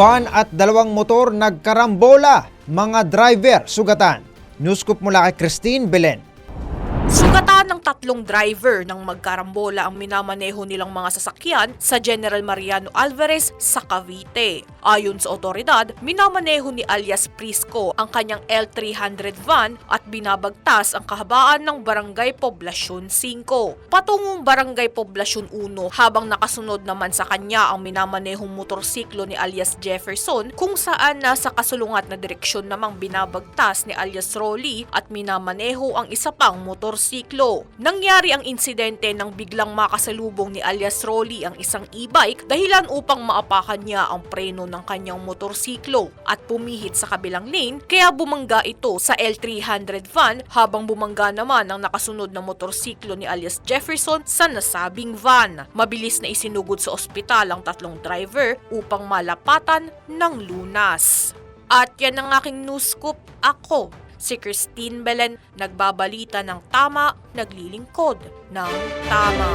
van at dalawang motor nagkarambola. Mga driver sugatan. Newscoop mula kay Christine Belen. Sugatan ng tatlong driver ng magkarambola ang minamaneho nilang mga sasakyan sa General Mariano Alvarez sa Cavite. Ayon sa otoridad, minamaneho ni alias Prisco ang kanyang L300 van at binabagtas ang kahabaan ng Barangay Poblasyon 5. Patungong Barangay Poblasyon 1 habang nakasunod naman sa kanya ang minamanehong motorsiklo ni alias Jefferson kung saan nasa kasulungat na direksyon namang binabagtas ni alias Rolly at minamaneho ang isa pang motorsiklo. Nangyari ang insidente nang biglang makasalubong ni alias Rolly ang isang e-bike dahilan upang maapakan niya ang preno ng kanyang motorsiklo at pumihit sa kabilang lane kaya bumangga ito sa L300 van habang bumangga naman ang nakasunod na motorsiklo ni alias Jefferson sa nasabing van. Mabilis na isinugod sa ospital ang tatlong driver upang malapatan ng lunas. At yan ang aking news scoop. Ako, si Christine Belen, nagbabalita ng tama, naglilingkod ng tama.